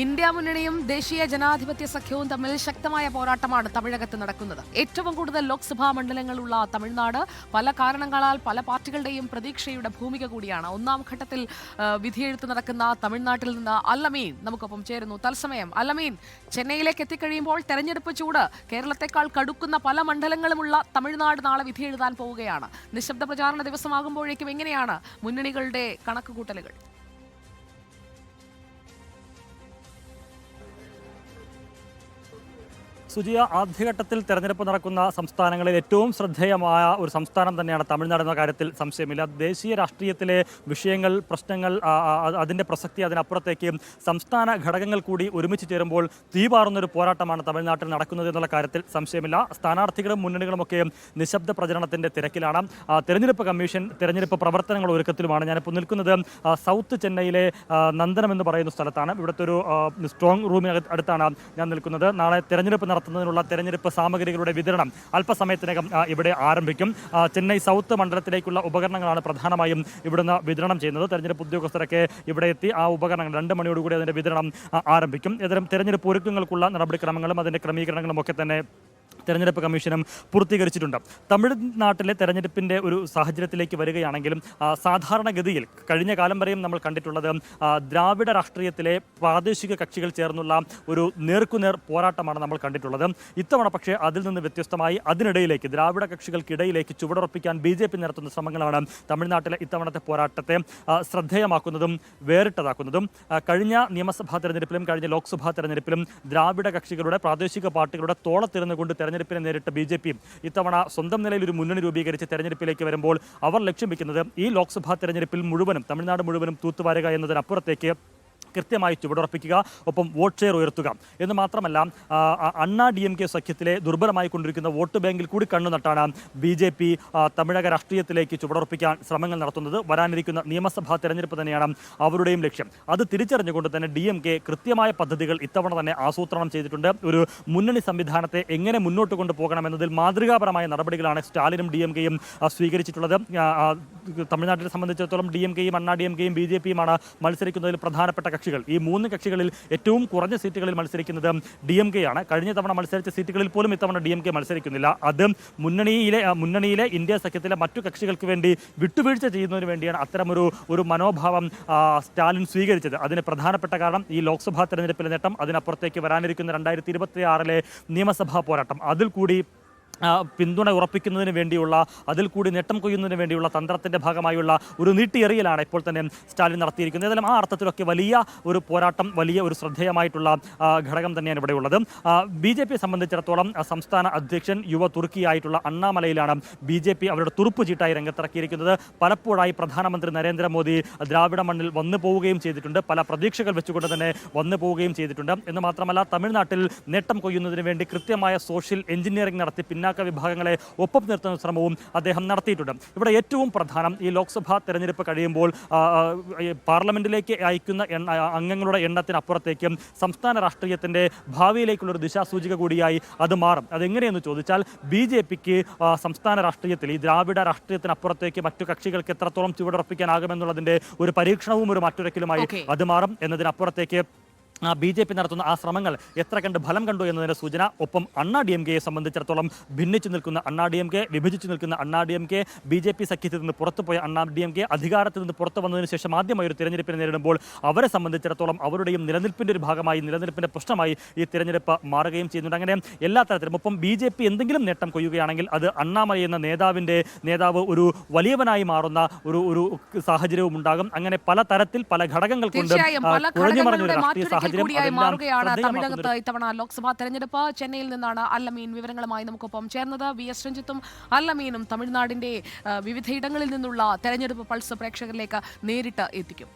India മുന്നണിയും ദേശീയ ജനാധിപത്യ സഖ്യവും തമ്മിൽ ശക്തമായ പോരാട്ടമാണ് തമിഴകത്ത് നടക്കുന്നത്. ഏറ്റവും കൂടുതൽ ലോക്സഭാ മണ്ഡലങ്ങളുള്ള തമിഴ്നാട് പല കാരണങ്ങളാൽ പല പാർട്ടികളുടെയും പ്രതീക്ഷയുടെ ഭൂമിക കൂടിയാണ്. ഒന്നാം ഘട്ടത്തിൽ വിധിയെഴുത്ത് നടക്കുന്ന തമിഴ്നാട്ടിൽ നിന്ന് അല്ലമീൻ നമുക്കൊപ്പം ചേരുന്നു. തത്സമയം അല്ലമീൻ ചെന്നൈയിലേക്ക് എത്തിക്കഴിയുമ്പോൾ തെരഞ്ഞെടുപ്പ് ചൂട്. കേരളത്തെക്കാൾ കടുക്കുന്ന പല മണ്ഡലങ്ങളുമുള്ള തമിഴ്നാട് നാളെ വിധിയെഴുതാൻ പോവുകയാണ്. നിശബ്ദ പ്രചാരണ ദിവസമാകുമ്പോഴേക്കും എങ്ങനെയാണ് മുന്നണികളുടെ കണക്കുകൂട്ടലുകൾ? സുജിയ ആദ്യഘട്ടത്തിൽ തെരഞ്ഞെടുപ്പ് നടക്കുന്ന സംസ്ഥാനങ്ങളിൽ ഏറ്റവും ശ്രദ്ധേയമായ ഒരു സംസ്ഥാനം തന്നെയാണ് തമിഴ്നാട് എന്ന കാര്യത്തിൽ സംശയമില്ല. ദേശീയ രാഷ്ട്രീയത്തിലെ വിഷയങ്ങൾ പ്രശ്നങ്ങൾ അതിന്റെ പ്രസക്തി അതിനപ്പുറത്തേക്ക് സംസ്ഥാന ഘടകങ്ങൾ കൂടി ഒരുമിച്ച് ചേരുമ്പോൾ തീപാറുന്നൊരു പോരാട്ടമാണ് തമിഴ്നാട്ടിൽ നടക്കുന്നത് എന്നുള്ള കാര്യത്തിൽ സംശയമില്ല. സ്ഥാനാർത്ഥികളും മുന്നണികളും ഒക്കെ നിശബ്ദ പ്രചരണത്തിന്റെ തിരക്കിലാണ്. തെരഞ്ഞെടുപ്പ് കമ്മീഷൻ തെരഞ്ഞെടുപ്പ് പ്രവർത്തനങ്ങൾ ഒരുക്കത്തിലുമാണ്. ഞാനിപ്പോൾ നിൽക്കുന്നത് സൗത്ത് ചെന്നൈയിലെ നന്ദനം എന്ന് പറയുന്ന സ്ഥലത്താണ്. ഇവിടുത്തെ ഒരു സ്ട്രോങ് റൂമിന് അടുത്താണ് ഞാൻ നിൽക്കുന്നത്. നാളെ തെരഞ്ഞെടുപ്പ് നടത്തുന്നതിനുള്ള തെരഞ്ഞെടുപ്പ് സാമഗ്രികളുടെ വിതരണം അല്പസമയത്തിനകം ഇവിടെ ആരംഭിക്കും. ചെന്നൈ സൗത്ത് മണ്ഡലത്തിലേക്കുള്ള ഉപകരണങ്ങളാണ് പ്രധാനമായും ഇവിടുന്ന് വിതരണം ചെയ്യുന്നത്. തെരഞ്ഞെടുപ്പ് ഉദ്യോഗസ്ഥരൊക്കെ ഇവിടെ എത്തി ആ ഉപകരണങ്ങൾ രണ്ട് മണിയോടുകൂടി അതിന്റെ വിതരണം ആരംഭിക്കും. ഇതരം തെരഞ്ഞെടുപ്പ് ഒരുക്കങ്ങൾക്കുള്ള നടപടിക്രമങ്ങളും അതിന്റെ ക്രമീകരണങ്ങളും ഒക്കെ തന്നെ തെരഞ്ഞെടുപ്പ് കമ്മീഷനും പൂർത്തീകരിച്ചിട്ടുണ്ട്. തമിഴ്നാട്ടിലെ തെരഞ്ഞെടുപ്പിന്റെ ഒരു സാഹചര്യത്തിലേക്ക് വരികയാണെങ്കിലും സാധാരണഗതിയിൽ കഴിഞ്ഞ കാലം വരെയും നമ്മൾ കണ്ടിട്ടുള്ളത് ദ്രാവിഡ രാഷ്ട്രീയത്തിലെ പ്രാദേശിക കക്ഷികൾ ചേർന്നുള്ള ഒരു നേർക്കുനേർ പോരാട്ടമാണ് നമ്മൾ കണ്ടിട്ടുള്ളത്. ഇത്തവണ പക്ഷേ അതിൽ നിന്ന് വ്യത്യസ്തമായി അതിനിടയിലേക്ക് ദ്രാവിഡ കക്ഷികൾക്കിടയിലേക്ക് ചുവടുറപ്പിക്കാൻ ബി ജെ പി നടത്തുന്ന ശ്രമങ്ങളാണ് തമിഴ്നാട്ടിലെ ഇത്തവണത്തെ പോരാട്ടത്തെ ശ്രദ്ധേയമാക്കുന്നതും വേറിട്ടതാക്കുന്നതും. കഴിഞ്ഞ നിയമസഭാ തെരഞ്ഞെടുപ്പിലും കഴിഞ്ഞ ലോക്സഭാ തെരഞ്ഞെടുപ്പിലും ദ്രാവിഡ കക്ഷികളുടെ പ്രാദേശിക പാർട്ടികളുടെ തോളത്തിരുന്നു കൊണ്ട് തെരഞ്ഞെടുപ്പിനെ നേരിട്ട ബി ജെ പിയും ഇത്തവണ സ്വന്തം നിലയിൽ ഒരു മുന്നണി രൂപീകരിച്ച് തെരഞ്ഞെടുപ്പിലേക്ക് വരുമ്പോൾ അവർ ലക്ഷ്യം വെക്കുന്നത് ഈ ലോക്സഭാ തെരഞ്ഞെടുപ്പിൽ മുഴുവനും തമിഴ്നാട് മുഴുവനും തൂത്തുവാരുക എന്നതിനപ്പുറത്തേക്ക് കൃത്യമായി ചുവടുറപ്പിക്കുക ഒപ്പം വോട്ട് ഷെയർ ഉയർത്തുക. എന്ന് മാത്രമല്ല അണ്ണാ ഡി എം കെ സഖ്യത്തിലെ ദുർബലമായി കൊണ്ടിരിക്കുന്ന വോട്ട് ബാങ്കിൽ കൂടി കണ്ണു നട്ടാണ് ബി ജെ പി തമിഴക രാഷ്ട്രീയത്തിലേക്ക് ചുവടുറപ്പിക്കാൻ ശ്രമങ്ങൾ നടത്തുന്നത്. വരാനിരിക്കുന്ന നിയമസഭാ തെരഞ്ഞെടുപ്പ് തന്നെയാണ് അവരുടെയും ലക്ഷ്യം. അത് തിരിച്ചറിഞ്ഞുകൊണ്ട് തന്നെ ഡി എം കെ കൃത്യമായ പദ്ധതികൾ ഇത്തവണ തന്നെ ആസൂത്രണം ചെയ്തിട്ടുണ്ട്. ഒരു മുന്നണി സംവിധാനത്തെ എങ്ങനെ മുന്നോട്ട് കൊണ്ടുപോകണം എന്നതിൽ മാതൃകാപരമായ നടപടികളാണ് സ്റ്റാലിനും ഡി എം കെയും സ്വീകരിച്ചിട്ടുള്ളത്. തമിഴ്നാട്ടിനെ സംബന്ധിച്ചിടത്തോളം ഡി എം കെയും അണ്ണാ ഡി എം കെയും ബി ജെ പിയുമാണ് മത്സരിക്കുന്നതിൽ പ്രധാനപ്പെട്ട കക്ഷികൾ. ഈ മൂന്ന് കക്ഷികളിൽ ഏറ്റവും കുറഞ്ഞ സീറ്റുകളിൽ മത്സരിക്കുന്നത് ഡി എം കെ ആണ് കഴിഞ്ഞ തവണ മത്സരിച്ച സീറ്റുകളിൽ പോലും ഇത്തവണ ഡി എം കെ മത്സരിക്കുന്നില്ല. അത് മുന്നണിയിലെ മുന്നണിയിലെ ഇന്ത്യ സഖ്യത്തിലെ മറ്റു കക്ഷികൾക്ക് വേണ്ടി വിട്ടുവീഴ്ച ചെയ്യുന്നതിന് വേണ്ടിയാണ് അത്തരമൊരു ഒരു മനോഭാവം സ്റ്റാലിൻ സ്വീകരിച്ചത്. അതിന് പ്രധാനപ്പെട്ട കാരണം ഈ ലോക്സഭാ തെരഞ്ഞെടുപ്പിലെ നേട്ടം അതിനപ്പുറത്തേക്ക് വരാനിരിക്കുന്ന രണ്ടായിരത്തി ഇരുപത്തി ആറിലെ നിയമസഭാ പോരാട്ടം. അതിൽ കൂടി പിന്തുണ ഉറപ്പിക്കുന്നതിന് വേണ്ടിയുള്ള അതിൽ കൂടി നേട്ടം കൊയ്യുന്നതിന് വേണ്ടിയുള്ള തന്ത്രത്തിന്റെ ഭാഗമായുള്ള ഒരു നീട്ടിയെറിയലാണ് ഇപ്പോൾ തന്നെ സ്റ്റാലിൻ നടത്തിയിരിക്കുന്നത്. ഏതായാലും ആ അർത്ഥത്തിലൊക്കെ വലിയ ഒരു പോരാട്ടം വലിയ ഒരു ശ്രദ്ധേയമായിട്ടുള്ള ഘടകം തന്നെയാണ് ഇവിടെ ഉള്ളത്. ബി ജെ പിയെ സംബന്ധിച്ചിടത്തോളം സംസ്ഥാന അധ്യക്ഷൻ യുവ തുർക്കിയായിട്ടുള്ള അണ്ണാമലയിലാണ് ബി ജെ പി അവരുടെ തുറുപ്പ് ചീട്ടായി രംഗത്തിറക്കിയിരിക്കുന്നത്. പലപ്പോഴായി പ്രധാനമന്ത്രി നരേന്ദ്രമോദി ദ്രാവിഡ മണ്ണിൽ വന്നു പോവുകയും ചെയ്തിട്ടുണ്ട്. പല പ്രതീക്ഷകൾ വെച്ചുകൊണ്ട് തന്നെ വന്നു പോവുകയും ചെയ്തിട്ടുണ്ട്. എന്ന് മാത്രമല്ല തമിഴ്നാട്ടിൽ നേട്ടം കൊയ്യുന്നതിന് വേണ്ടി കൃത്യമായ സോഷ്യൽ എഞ്ചിനീയറിംഗ് നടത്തി പിന്നാക്ക വിഭാഗങ്ങളെ ഒപ്പം നിർത്തുന്ന ശ്രമവും അദ്ദേഹം നടത്തിയിട്ടുണ്ട്. ഇവിടെ ഏറ്റവും പ്രധാനം ഈ ലോക്സഭാ തെരഞ്ഞെടുപ്പ് കഴിയുമ്പോൾ പാർലമെന്റിലേക്ക് അയക്കുന്ന എണ്ണ അംഗങ്ങളുടെ എണ്ണത്തിനപ്പുറത്തേക്കും സംസ്ഥാന രാഷ്ട്രീയത്തിന്റെ ഭാവിയിലേക്കുള്ള ഒരു ദിശാസൂചിക കൂടിയായി അത് മാറും. അതെങ്ങനെയെന്ന് ചോദിച്ചാൽ ബി ജെ പിക്ക് സംസ്ഥാന രാഷ്ട്രീയത്തിൽ ഈ ദ്രാവിഡ രാഷ്ട്രീയത്തിനപ്പുറത്തേക്ക് മറ്റു കക്ഷികൾക്ക് എത്രത്തോളം ചുവടുറപ്പിക്കാനാകുമെന്നുള്ളതിന്റെ ഒരു പരീക്ഷണവും ഒരു മറ്റൊരക്കിലുമായി അത് മാറും. എന്നതിനപ്പുറത്തേക്ക് ബി ജെ പി നടത്തുന്ന ആ ശ്രമങ്ങൾ എത്ര കണ്ട് ഫലം കണ്ടു എന്നതിന്റെ സൂചന ഒപ്പം അണ്ണാ ഡി എം കെയെ സംബന്ധിച്ചിടത്തോളം ഭിന്നിച്ചു നിൽക്കുന്ന അണ്ണാ ഡി എം കെ വിഭജിച്ചു നിൽക്കുന്ന Anna D M K B J P സഖ്യത്തിൽ നിന്ന് പുറത്തുപോയ അണ്ണാ ഡി എം കെ അധികാരത്തിൽ നിന്ന് പുറത്തു വന്നതിന് ശേഷം ആദ്യമായി ഒരു തിരഞ്ഞെടുപ്പിനെ നേരിടുമ്പോൾ അവരെ സംബന്ധിച്ചിടത്തോളം അവരുടെയും നിലനിൽപ്പിന്റെ ഒരു ഭാഗമായി നിലനിൽപ്പിന്റെ പ്രശ്നമായി ഈ തിരഞ്ഞെടുപ്പ് മാറുകയും ചെയ്യുന്നുണ്ട്. അങ്ങനെ എല്ലാ തരത്തിലും ഒപ്പം ബി ജെ പി എന്തെങ്കിലും നേട്ടം കൊയ്യുകയാണെങ്കിൽ അത് അണ്ണാമലൈ എന്ന നേതാവിന്റെ നേതാവ് ഒരു വലിയവനായി മാറുന്ന ഒരു ഒരു സാഹചര്യവും ഉണ്ടാകും. അങ്ങനെ പല തരത്തിൽ പല ഘടകങ്ങൾ കൊണ്ട് കുറഞ്ഞു ആ, കുഴഞ്ഞു മറിഞ്ഞ ഒരു രാഷ്ട്രീയ സാഹചര്യം കൂടിയായി മാറുകയാണ് തമിഴകത്ത് ഇത്തവണ ലോക്സഭാ തെരഞ്ഞെടുപ്പ് ചെന്നൈയിൽ നിന്നാണ് അല്ലമീൻ വിവരങ്ങളുമായി നമുക്കൊപ്പം ചേർന്നത്. വി എസ് രഞ്ജിത്തും അല്ലമീനും തമിഴ്നാടിന്റെ വിവിധയിടങ്ങളിൽ നിന്നുള്ള തെരഞ്ഞെടുപ്പ് പൾസ് പ്രേക്ഷകരിലേക്ക് നേരിട്ട് എത്തിക്കും.